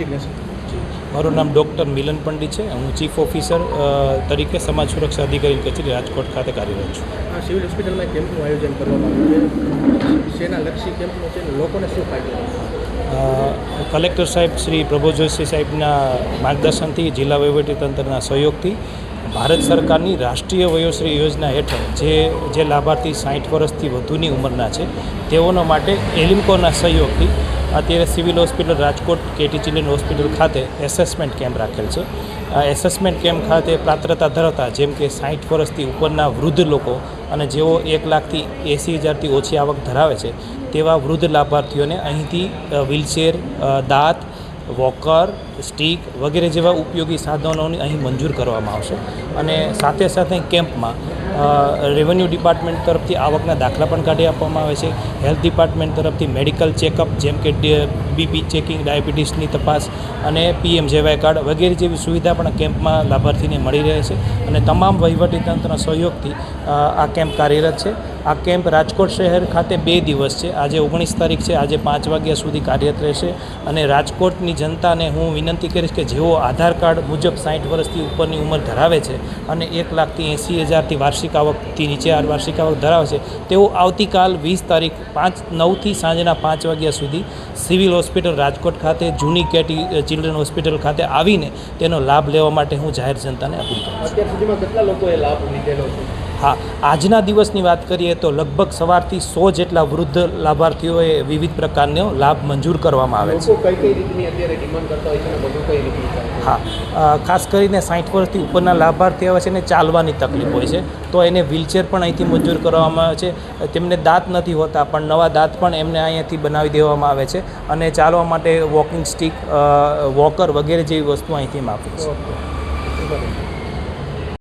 Designation મારું નામ doctor મિલન પંડિત છે. હું ચીફ ઓફિસર તરીકે સમાજ સુરક્ષા અધિકારી કચેરી રાજકોટ ખાતે કાર્યરત છું. આ સિવિલ હોસ્પિટલમાં કેમ્પનું આયોજન કરવામાં આવ્યું છે. શેના લક્ષી કેમ્પનું છે લોકોને શું ફાયદો કલેક્ટર સાહેબ શ્રી પ્રભુ જોશી સાહેબના માર્ગદર્શનથી જિલ્લા વહીવટીતંત્રના સહયોગથી ભારત સરકારની રાષ્ટ્રીય વયોશ્રી યોજના હેઠળ જે જે લાભાર્થી સાઠ વર્ષથી વધુની ઉંમરના છે તેઓનો માટે એલિમ્કોના સહયોગથી અત્યારે civil hospital Rajkot KT children hospital ખાતે એસેસમેન્ટ કેમ્પ રાખેલ છે. આ એસેસમેન્ટ કેમ્પ ખાતે પાત્રતા ધરાવતા જેમ કે સાઠ વર્ષથી ઉપરના વૃદ્ધ લોકો અને જેઓ એક લાખથી એંસી હજારથી ઓછી આવક ધરાવે છે, તેવા વૃદ્ધ લાભાર્થીઓને અહીંથી વ્હીલચેર દાંત વોકર, સ્ટીક વગેરે જેવા ઉપયોગી સાધનોની અહીં મંજૂર કરવામાં આવશે. અને સાથે સાથે કેમ્પમાં રેવન્યુ ડિપાર્ટમેન્ટ તરફથી આવકના દાખલા પણ કાઢી આપવામાં આવે છે. હેલ્થ ડિપાર્ટમેન્ટ તરફથી મેડિકલ ચેકઅપ જેમ કે બીપી ચેકિંગ ડાયાબિટીસની તપાસ અને પીએમ જેવાય કાર્ડ વગેરે જેવી સુવિધા પણ કેમ્પમાં લાભાર્થીને મળી રહે છે. અને તમામ વહીવટીતંત્રના સહયોગથી આ કેમ્પ કાર્યરત છે. આ કેમ્પ રાજકોટ શહેર ખાતે બે દિવસ છે. આજે ઓગણીસ તારીખ છે. આજે પાંચ વાગ્યા સુધી કાર્યરત રહેશે અને રાજકોટની જનતાને હું વિનંતી કરીશ કે જેઓ આધાર કાર્ડ મુજબ સાઠ વર્ષથી ઉપરની ઉંમર ધરાવે છે અને એક લાખથી એંસી હજારથી વાર્ષિક આવકથી નીચે વાર્ષિક આવક ધરાવે છે, તેઓ આવતીકાલ વીસ તારીખ પાંચ, નવથી સાંજના પાંચ વાગ્યા સુધી સિવિલ હોસ્પિટલ રાજકોટ ખાતે, જૂની કેટી ચિલ્ડ્રન હોસ્પિટલ ખાતે આવીને તેનો લાભ લેવા માટે હું જાહેર જનતાને અપીલ કરું અત્યાર સુધીમાં કેટલા લોકોએ લાભ લીધેલો છે? હા આજના દિવસની વાત કરીએ તો લગભગ સવારથી સો જેટલા વૃદ્ધ લાભાર્થીઓએ વિવિધ પ્રકારનો લાભ મંજૂર કરવામાં આવે છે. કઈ કઈ રીતની અત્યારે ડિમાન્ડ કરતા હોય છે અને બધું કઈ રીતનું હા ખાસ કરીને સાઠ વર્ષથી ઉપરના લાભાર્થી આવે છે ને ચાલવાની તકલીફ હોય છે તો એને વ્હીલચેર પણ અહીંથી મંજૂર કરવામાં આવે છે. તેમને દાંત નથી હોતા પણ નવા દાંત પણ એમને અહીંયાથી બનાવી દેવામાં આવે છે અને ચાલવા માટે વોકિંગ સ્ટિક વોકર વગેરે જેવી વસ્તુ અહીંથી માપી છે.